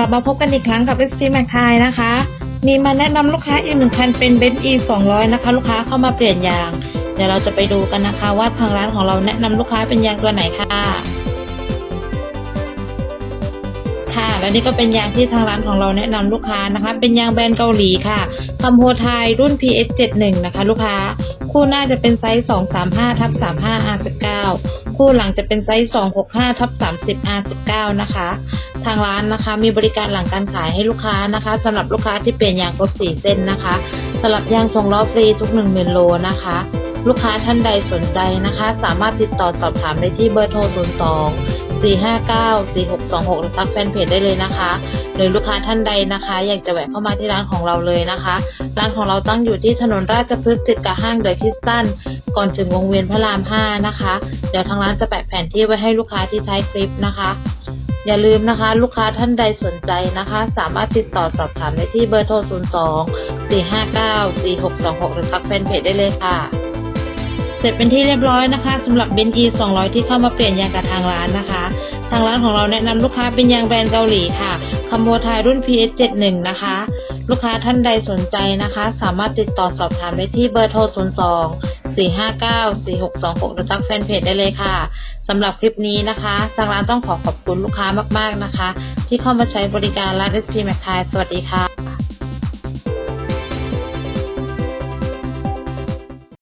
กลับมาพบกันอีกครั้งกับ SP m a c ไทยนะคะ มีมาแนะนำลูกค้าอีกหนึ่งคันเป็น b e n z e 200 นะคะ ลูกค้าเข้ามาเปลี่ยนยาง เดี๋ยวเราจะไปดูกันนะคะ ว่าทางร้านของเราแนะนำลูกค้าเป็นยางตัวไหนค่ะ ค่ะและนี่ก็เป็นยางที่ทางร้านของเราแนะนำลูกค้านะคะ เป็นยางแบรนด์เกาหลีค่ะคัมโฮไทยรุ่น PS 71 นะคะ ลูกค้า คู่หน้าจะเป็นไซส์ 235ทับ35 R19 คู่หลังจะเป็นไซส์ 265ทับ30 R19 นะคะ ทางร้านนะคะมีบริการหลังการขายให้ลูกค้านะคะสำหรับลูกค้าที่เปลี่ยนยางครบ4เส้นนะคะสำหรับยางทรงล้อฟรีทุก 1 0,000โลนะคะ ลูกค้าท่านใดสนใจนะคะ สามารถติดต่อสอบถามได้ที่เบอร์โทร 02 459 4626 หรือทักแฟนเพจได้เลยนะคะ หรือลูกค้าท่านใดนะคะ อยากจะแวะเข้ามาที่ร้านของเราเลยนะคะ ร้านของเราตั้งอยู่ที่ถนนราชพฤกษ์ติดกับห้างเดอะคิสตัน ก่อนถึงวงเวียนพระราม 5 นะคะ เดี๋ยวทางร้านจะแปะแผนที่ไว้ให้ลูกค้าที่ท้ายคลิปนะคะ อย่าลืมนะคะ ลูกค้าท่านใดสนใจนะคะ สามารถติดต่อสอบถามได้ที่เบอร์โทร 02 459 4626 หรือทักแฟนเพจได้เลยค่ะ เสร็จเป็นที่เรียบร้อยนะคะสำหรับเบนอี200 ที่เข้ามาเปลี่ยนยางกับทางร้านนะคะ ทางร้านของเราแนะนำลูกค้าเป็นยางแบรนด์เกาหลีค่ะคัมโบไทยรุ่น PS 71 นะคะ ลูกค้าท่านใดสนใจนะคะ สามารถติดต่อสอบถามได้ที่เบอร์โทร 02 459 4626หรือทักแฟนเพจได้เลยค่ะสำหรับคลิปนี้นะคะทางร้านต้องขอขอบคุณลูกค้ามากๆนะคะ ที่เข้ามาใช้บริการร้าน SP m a c ไทยสวัสดีค่ะ